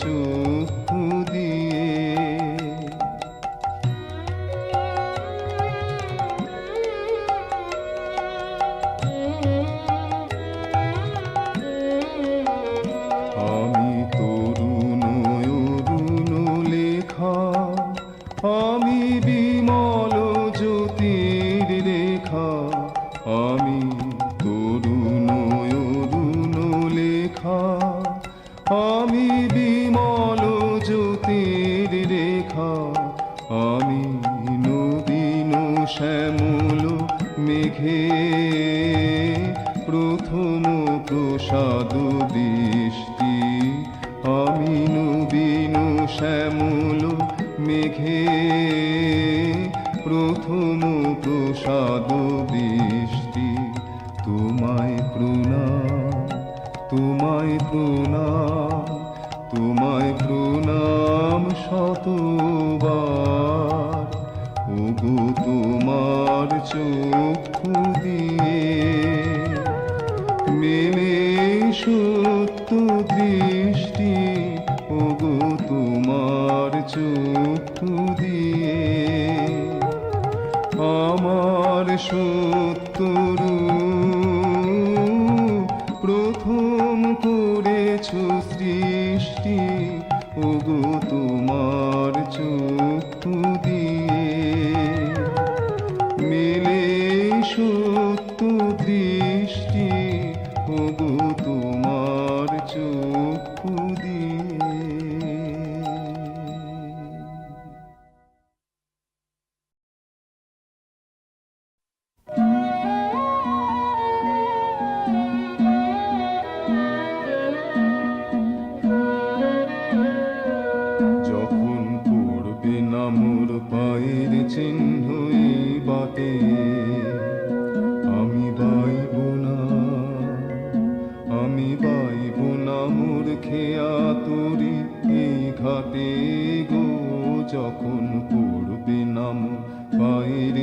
to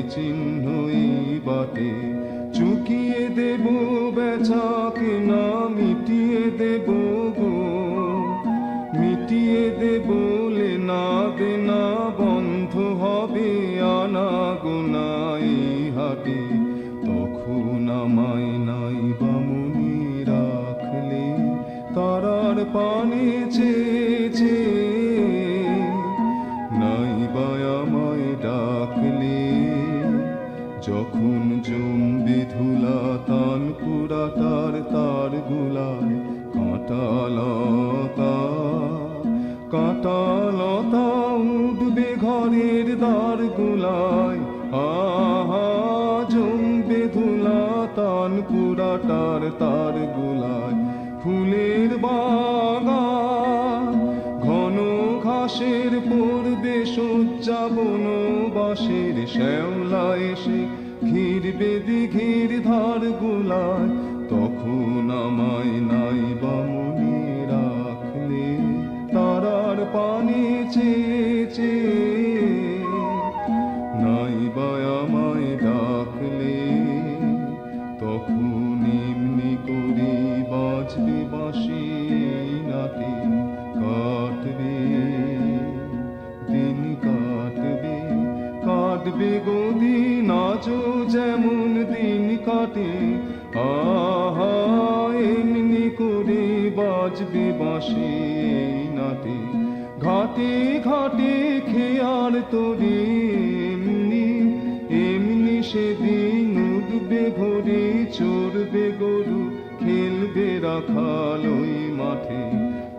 চিহ্নই বাতে যখন zombie ধুলা তান কুড়া তার গুলায় কাঁটালতা। কাঁটালতা উঠবে ঘরের দ্বার গুলায়। আহা জম্বি ধুলা তান কুড়া তার গুলায়। ফুলের বাগান, ঘন ঘাসের পূর্বে সূর্যাবন বাসের শ্যাওলা এসে ধীর বেদি ঘির ধর গুলায়, তখন আমায় নাই বা মনে রাখলে, তারার পানি চেয়েছে নাই বা আমায় ডাকলে, তখন বাজবে বাঁশি নাতে ঘাটে ঘাটে খেয়াল তোরে, এমনি এমনি সেদিন উঠবে ভোরে, চড়বে গরু, খেলবে রাখালই মাঠে।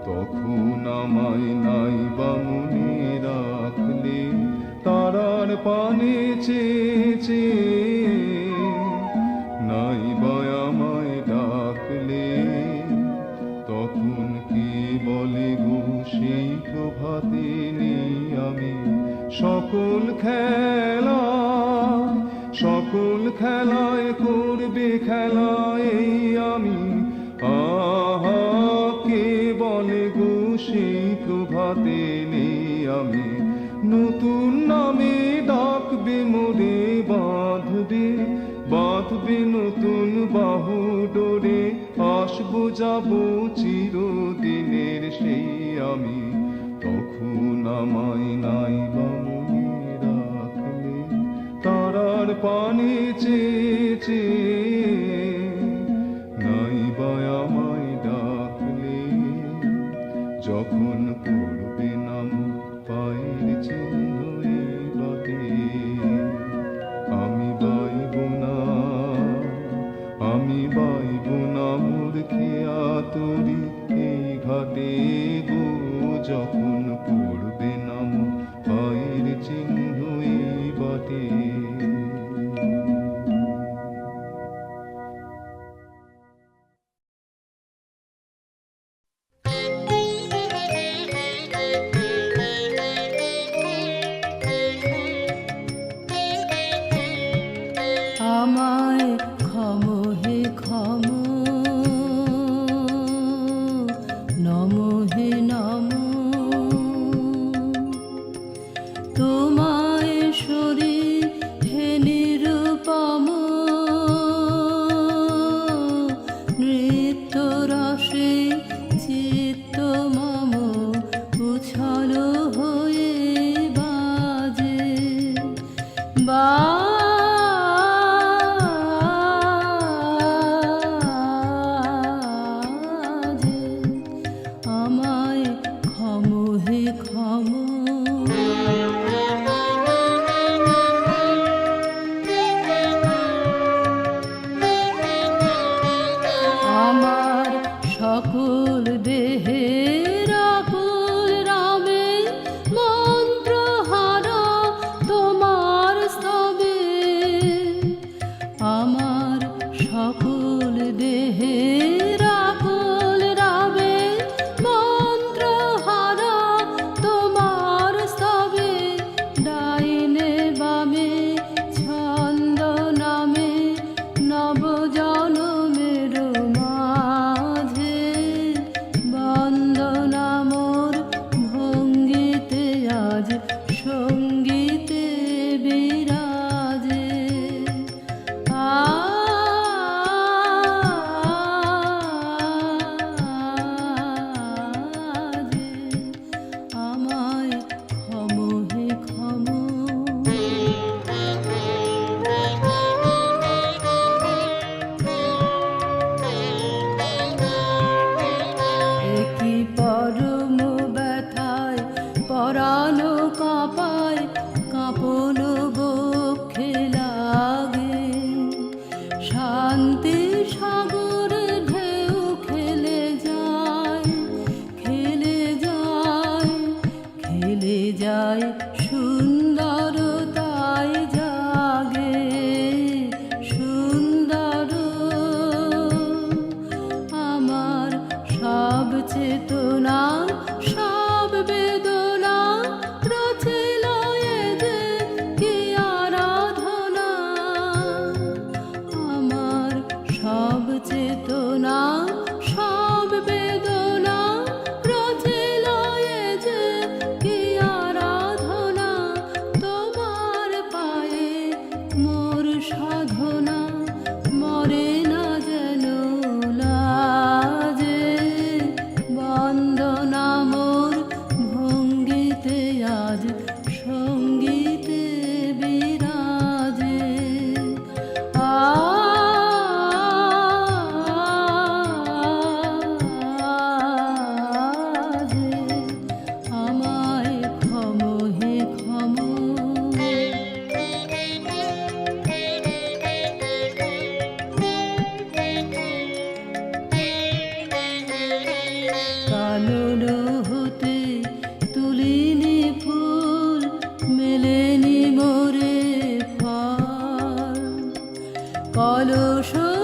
তখন আমায় নাই বা রাখলে, তারার পানে চেয়ে চেয়ে খেলা, সকল খেলায় করবে খেলায় আমি। আহা কে বলে গো সেই প্রভাতে নেই আমি। নতুন নামে ডাকবে মোরে বাঁধবে বাঁধবে নতুন বাহু ডোরে। আসব যাব চিরদিনের পানে চেয়েছে শান্তি সাগর সাধনা চলো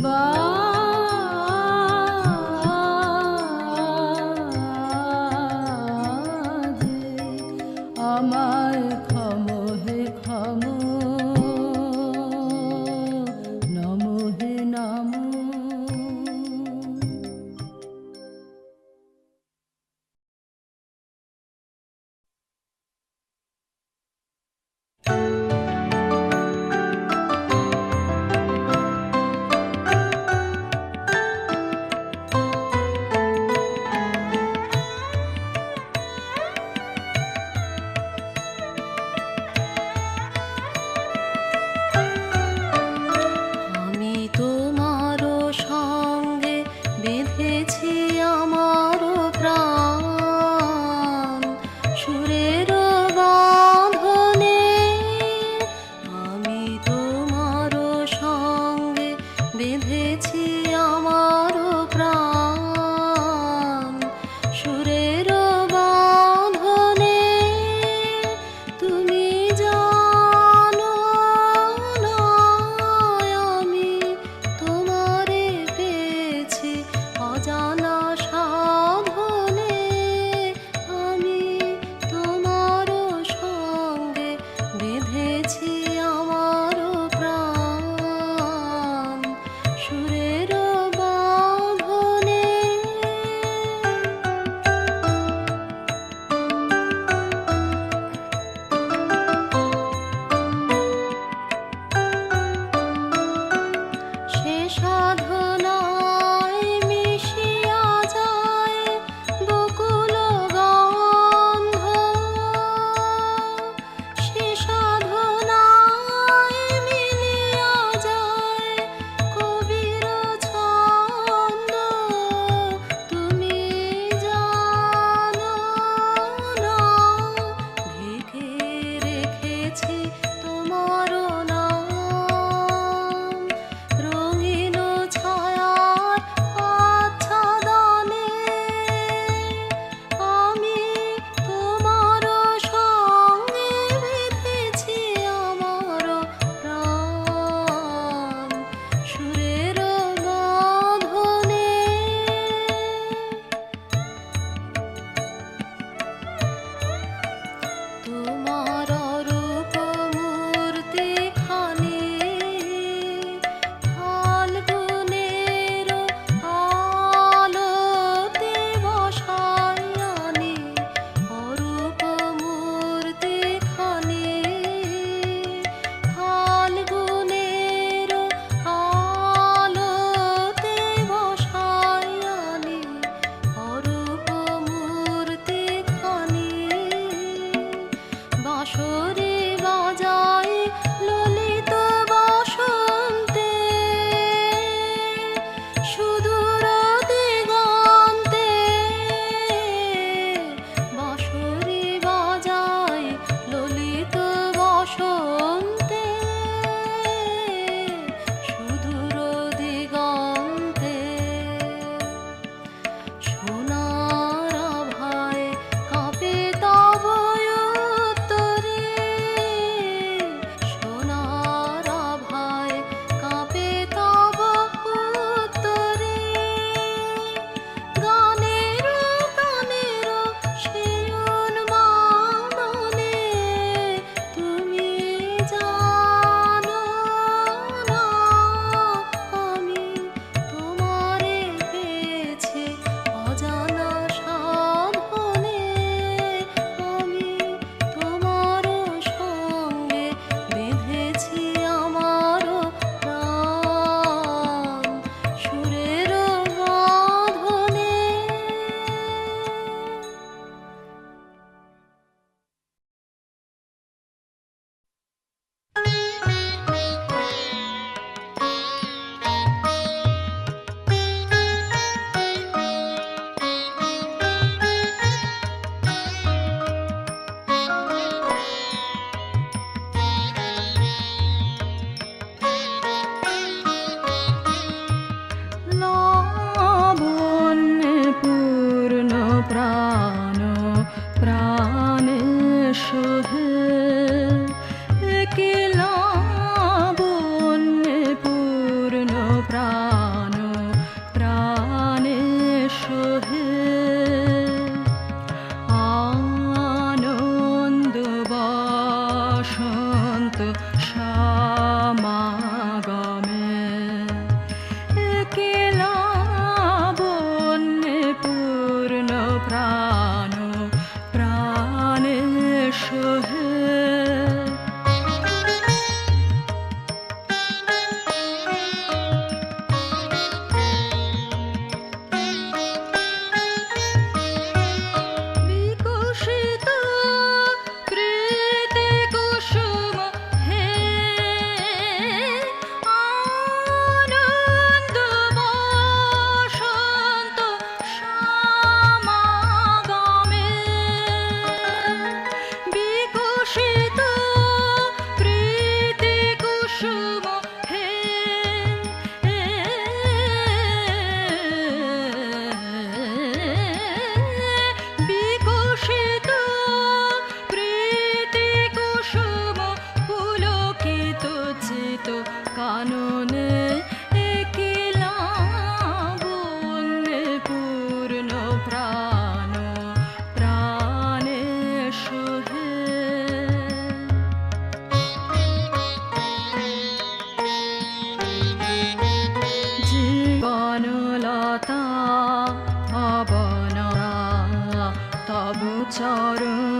Bye. তব চরণ